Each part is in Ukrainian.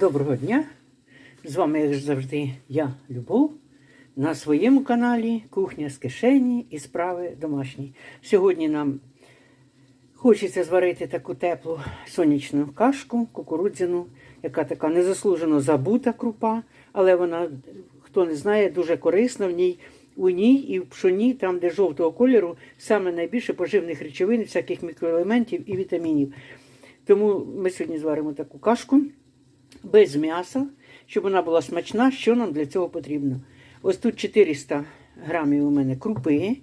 Доброго дня! З вами, як завжди, я, Любов, на своєму каналі Кухня з кишені і справи домашні. Сьогодні нам хочеться зварити таку теплу сонячну кашку, кукурудзяну, яка така незаслужено забута крупа, але вона, хто не знає, дуже корисна в ній. У ній і в пшоні, там, де жовтого кольору, саме найбільше поживних речовин, всяких мікроелементів і вітамінів. Тому ми сьогодні зваримо таку кашку без м'яса, щоб вона була смачна. Що нам для цього потрібно? Ось тут 400 грамів у мене крупи,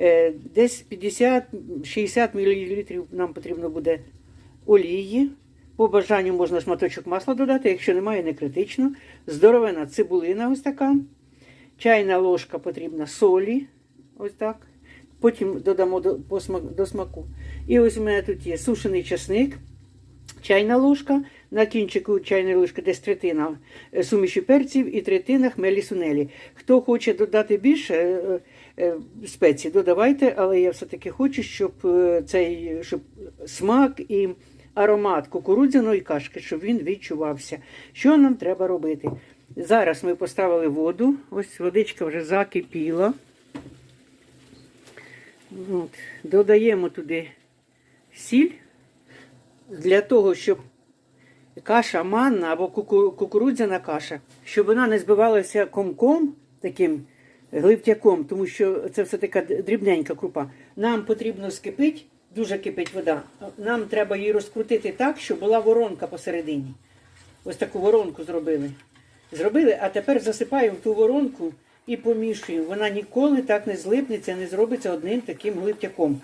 е, десь 50-60 мл нам потрібно буде олії. По бажанню можна шматочок масла додати, якщо немає, не критично. Здоровена цибулина ось така. Чайна ложка потрібна солі. Ось так. Потім додамо до, до смаку. І ось у мене тут є сушений часник, чайна ложка, на кінчику чайної ложки десь третина е, суміші перців і третина хмелі сунелі. Хто хоче додати більше е, е, спецій, додавайте, але я все-таки хочу, щоб цей щоб смак і аромат кукурудзяної кашки, щоб він відчувався. Що нам треба робити? Зараз ми поставили воду, ось водичка вже закипіла. От. Додаємо туди сіль для того, щоб каша манна або куку- кукурудзяна каша, щоб вона не збивалася комком таким гливтяком, тому що це все така дрібненька крупа. Нам потрібно скипить, дуже кипить вода. Нам треба її розкрутити так, щоб була воронка посередині. Ось таку воронку зробили. Зробили, а тепер засипаємо в ту воронку і помішуємо. Вона ніколи так не злипнеться, не зробиться одним таким гливтяком.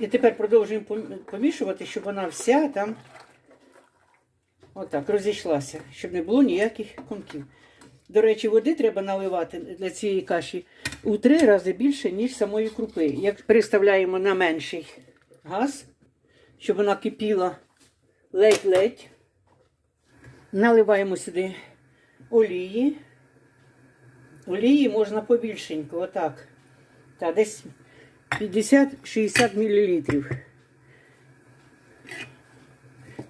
І тепер продовжуємо помішувати, щоб вона вся там отак розійшлася, щоб не було ніяких комків. До речі, води треба наливати для цієї каші у три рази більше, ніж самої крупи. Як переставляємо на менший газ, щоб вона кипіла ледь-ледь, наливаємо сюди олії. Олії можна побільшенько, отак. Та десь 50-60 мл.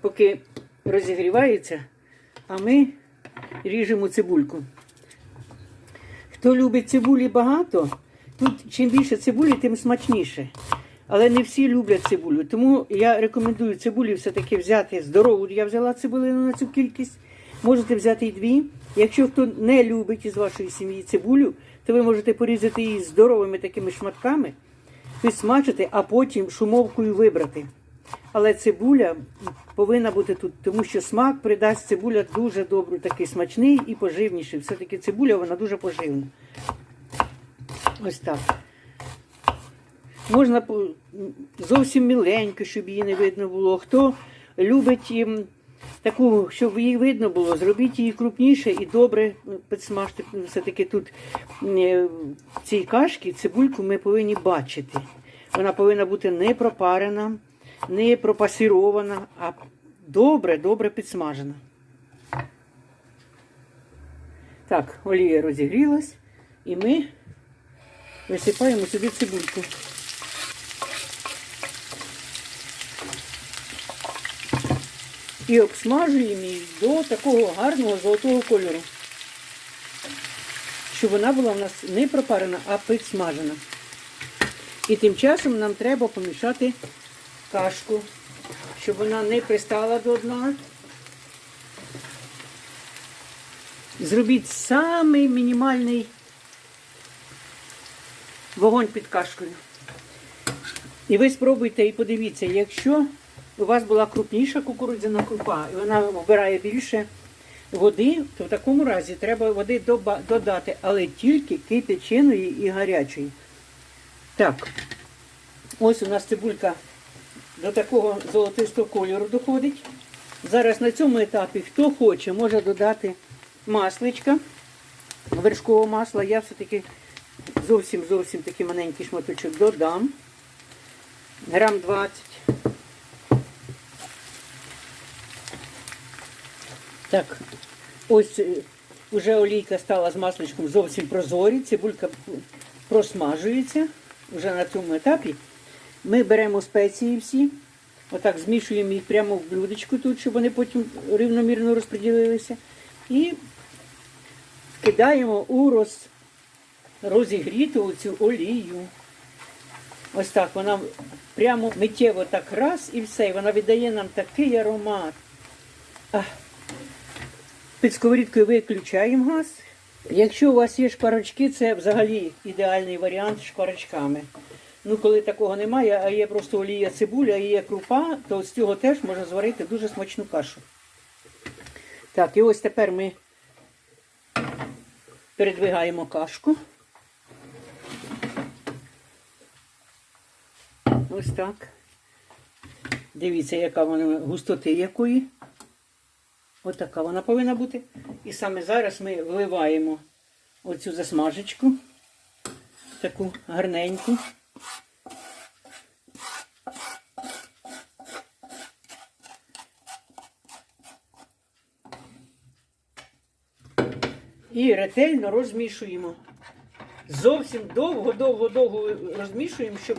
Поки розігрівається, а ми ріжемо цибульку. Хто любить цибулі багато, тут чим більше цибулі, тим смачніше. Але не всі люблять цибулю. Тому я рекомендую цибулі все-таки взяти здорову. Я взяла цибулину на цю кількість. Можете взяти і дві. Якщо хто не любить із вашої сім'ї цибулю, то ви можете порізати її здоровими такими шматками, підсмачити, а потім шумовкою вибрати. Але цибуля повинна бути тут, тому що смак придасть цибуля дуже добрий, такий смачний і поживніший. Все-таки цибуля вона дуже поживна. Ось так. Можна зовсім міленько, щоб її не видно було. Хто любить таку, щоб її видно було, зробіть її крупніше і добре підсмажте. Все-таки тут е, цій кашці цибульку ми повинні бачити. Вона повинна бути не пропарена, не пропасірована, а добре, добре підсмажена. Так, олія розігрілась, і ми висипаємо сюди цибульку. І обсмажуємо її до такого гарного золотого кольору. Щоб вона була у нас не пропарена, а підсмажена. І тим часом нам треба помішати кашку, щоб вона не пристала до дна. Зробіть самий мінімальний вогонь під кашкою. І ви спробуйте і подивіться, якщо у вас була крупніша кукурудзяна крупа, і вона вбирає більше води, то в такому разі треба води додати, але тільки кипяченої і гарячої. Так, ось у нас цибулька до такого золотистого кольору доходить. Зараз на цьому етапі, хто хоче, може додати масличка, вершкового масла. Я все-таки зовсім зовсім такий маленький шматочок додам. Грам 20. Так, ось е, вже олійка стала з масличком зовсім прозорі, цибулька просмажується вже на цьому етапі. Ми беремо спеції всі, отак змішуємо їх прямо в блюдечку тут, щоб вони потім рівномірно розподілилися. І кидаємо у роз, розігріту цю олію. Ось так вона прямо миттєво так раз і все. І вона віддає нам такий аромат. Ах. Під сковорідкою виключаємо газ. Якщо у вас є шкварочки, це взагалі ідеальний варіант з шкварочками. Ну, коли такого немає, а є просто олія цибуля і є крупа, то з цього теж можна зварити дуже смачну кашу. Так, і ось тепер ми передвигаємо кашку. Ось так. Дивіться, яка вона густоти якої. Ось така вона повинна бути. І саме зараз ми вливаємо оцю засмажечку, таку гарненьку. І ретельно розмішуємо. Зовсім довго-довго-довго розмішуємо, щоб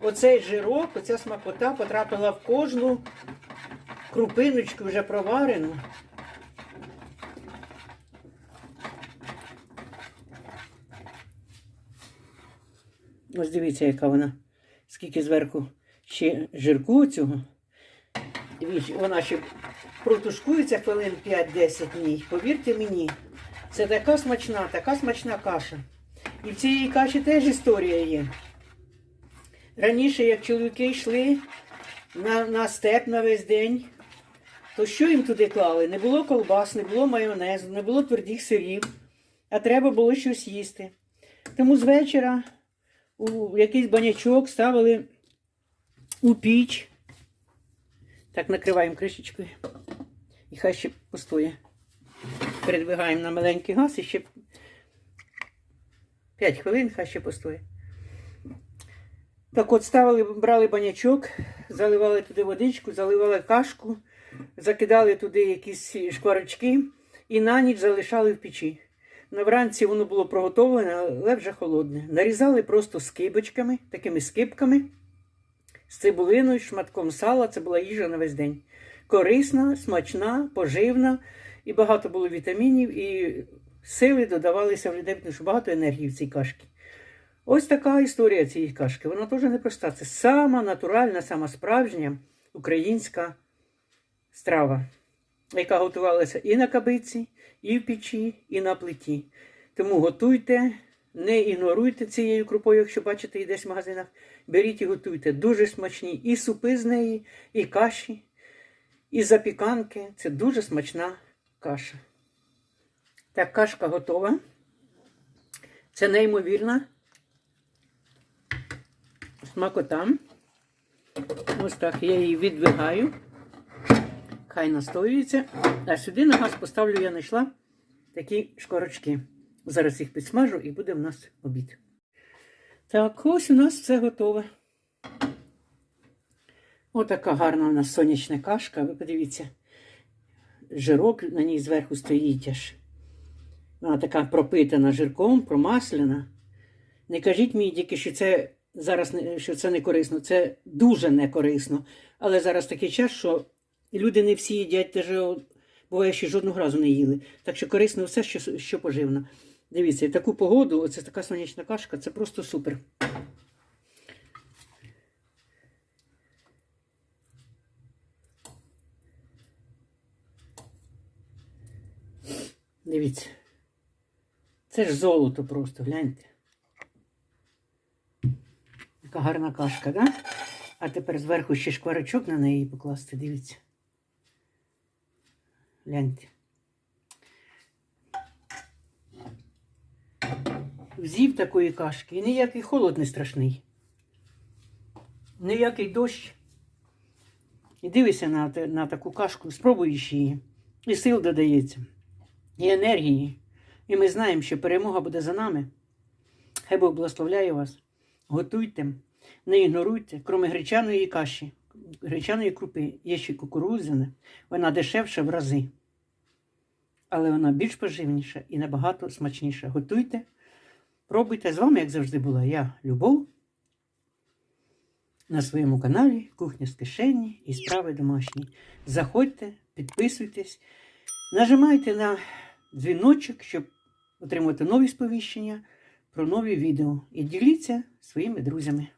оцей жирок, оця смакота потрапила в кожну крупиночку вже проварену. Ось дивіться, яка вона, скільки зверху ще жирку цього. Дивіться, вона ще протушкується хвилин 5-10 днів. Повірте мені, це така смачна, така смачна каша. І в цієї каші теж історія є. Раніше, як чоловіки йшли на, на степ на весь день, то що їм туди клали? Не було колбас, не було майонезу, не було твердих сирів, а треба було щось їсти. Тому з вечора у якийсь банячок ставили у піч. Так, накриваємо кришечкою. І хай ще постоє. Передвигаємо на маленький газ і ще 5 хвилин, хай ще постоє. Так от ставили, брали банячок, заливали туди водичку, заливали кашку, закидали туди якісь шкварочки і на ніч залишали в печі. На вранці воно було проготовлене, але вже холодне. Нарізали просто скибочками, такими скибками, з цибулиною, шматком сала. Це була їжа на весь день. Корисна, смачна, поживна, і багато було вітамінів, і сили додавалися в людей, тому що багато енергії в цій кашці. Ось така історія цієї кашки. Вона теж непроста. Це сама натуральна, сама справжня українська страва, яка готувалася і на кабиці, і в печі, і на плиті. Тому готуйте, не ігноруйте цією крупою, якщо бачите її десь в магазинах. Беріть і готуйте. Дуже смачні і супи з неї, і каші, і запіканки. Це дуже смачна каша. Так, кашка готова. Це неймовірна смакота. Ось так я її відвигаю. Хай настоюється. А сюди на газ поставлю, я знайшла такі шкорочки. Зараз їх підсмажу і буде в нас обід. Так, ось у нас все готове. Отака гарна у нас сонячна кашка. Ви подивіться, жирок на ній зверху стоїть аж. Вона така пропитана жирком, промасляна. Не кажіть мені тільки, що це зараз що це не корисно. Це дуже не корисно. Але зараз такий час, що люди не всі їдять, теж буває, що жодного разу не їли. Так що корисно все, що, що поживно. Дивіться, і таку погоду, оце така сонячна кашка, це просто супер. Дивіться. Це ж золото просто, гляньте. Така гарна кашка, да? А тепер зверху ще шкварочок на неї покласти, дивіться. Гляньте. Взів такої кашки і ніякий холод не страшний. Ніякий дощ. І дивися на, на таку кашку, спробуєш її. І сил додається, і енергії. І ми знаємо, що перемога буде за нами. Хай Бог благословляє вас. Готуйте, не ігноруйте, крім гречаної каші, гречаної крупи, є ще кукурудзяна, вона дешевша в рази. Але вона більш поживніша і набагато смачніша. Готуйте, пробуйте. З вами, як завжди, була я, Любов. на своєму каналі Кухня з кишені і справи домашні. Заходьте, підписуйтесь, нажимайте на дзвіночок, щоб отримати нові сповіщення про нові відео. І діліться своїми друзями.